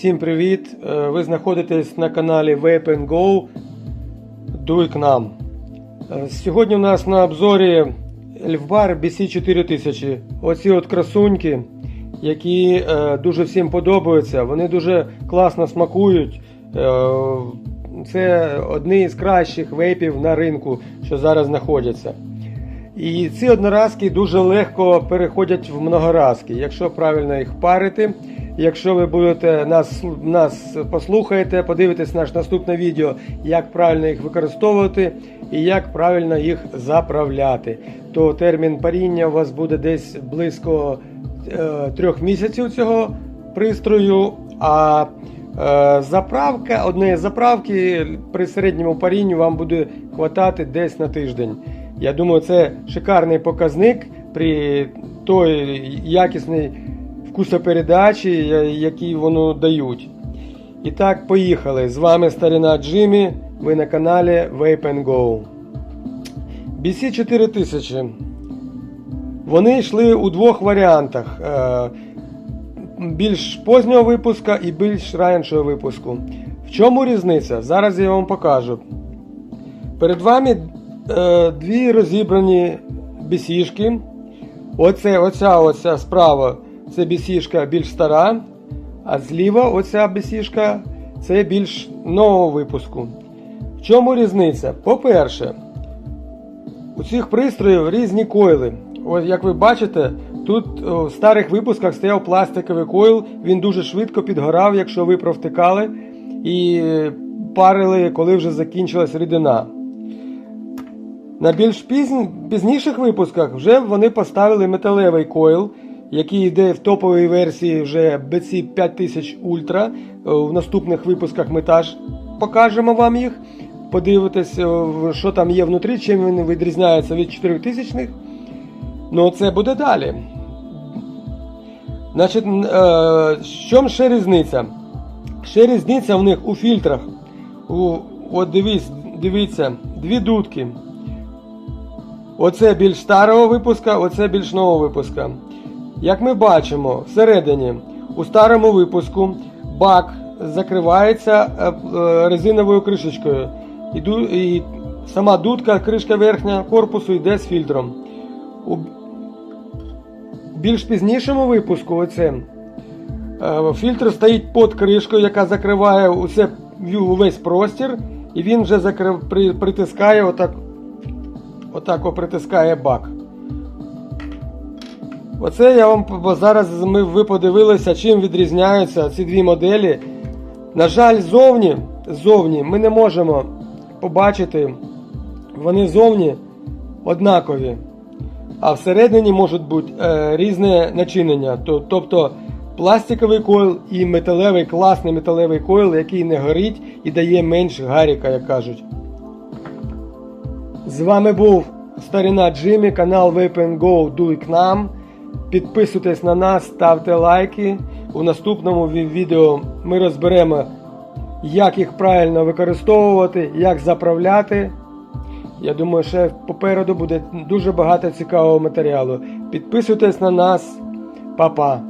Всім привіт! Е, Ви знаходитесь на каналі Vape Go. Дуй к нам. Е, Сьогодні у нас на обзорі Elfbar BC4000. Оці от красуньки, які е, дуже всім подобаються. Вони дуже класно смакують. Це одні з кращих вейпів на ринку, що зараз знаходяться. І ці одноразки дуже легко переходять в многоразки, якщо правильно їх парити. Якщо ви будете нас, нас послухаєте, подивитесь наше наступне відео, як правильно їх використовувати і як правильно їх заправляти, то термін паріння у вас буде десь близько е, трьох місяців цього пристрою. А е, заправка, однієї заправки при середньому парінню вам буде хватати десь на тиждень. Я думаю, це шикарний показник при той якісній вкусопередачі, які воно дають. І так, поїхали. З вами Старина Джиммі. Ви на каналі Vape Go. BC 4000. Вони йшли у двох варіантах. Е, більш позднього випуска і більш раншого випуску. В чому різниця? Зараз я вам покажу. Перед вами дві розібрані бісішки. Оце, оця, оця справа це бісішка більш стара, а зліва оця бісішка це більш нового випуску. В чому різниця? По-перше, у цих пристроїв різні койли. Ось як ви бачите, тут в старих випусках стояв пластиковий койл, він дуже швидко підгорав, якщо ви провтикали і е, парили, коли вже закінчилась рідина. На більш пізні, пізніших випусках вже вони поставили металевий койл, який йде в топовій версії вже BC 5000 Ultra. В наступних випусках ми теж покажемо вам їх. Подивитесь, е, що там є внутрі, чим він відрізняється від 4000 х Ну, це буде далі. Значить, е, в ще різниця? Ще різниця в них у фільтрах. У, от дивіться, дивіться, дві дудки. Оце більш старого випуска, оце більш нового випуска. Як ми бачимо, всередині у старому випуску бак закривається е, е, резиновою кришечкою. І, сама дудка, кришка верхня корпусу йде з фільтром. У більш пізнішому випуску оце, е, фільтр стоїть під кришкою, яка закриває усе, увесь простір, і він вже закрив, притискає отак Отак притискає бак. Оце я вам зараз ми, ви подивилися, чим відрізняються ці дві моделі. На жаль, зовні, зовні ми не можемо побачити, вони зовні однакові. А всередині можуть бути е, різне начинення. Тобто пластиковий койл і металевий, класний металевий койл, який не горить і дає менш гаріка, як кажуть. З вами був Старина Джиммі, канал Vape Go Дуй к нам. Підписуйтесь на нас, ставте лайки. У наступному відео ми розберемо, як їх правильно використовувати, як заправляти. Я думаю, ще попереду буде дуже багато цікавого матеріалу. Підписуйтесь на нас, Па-па!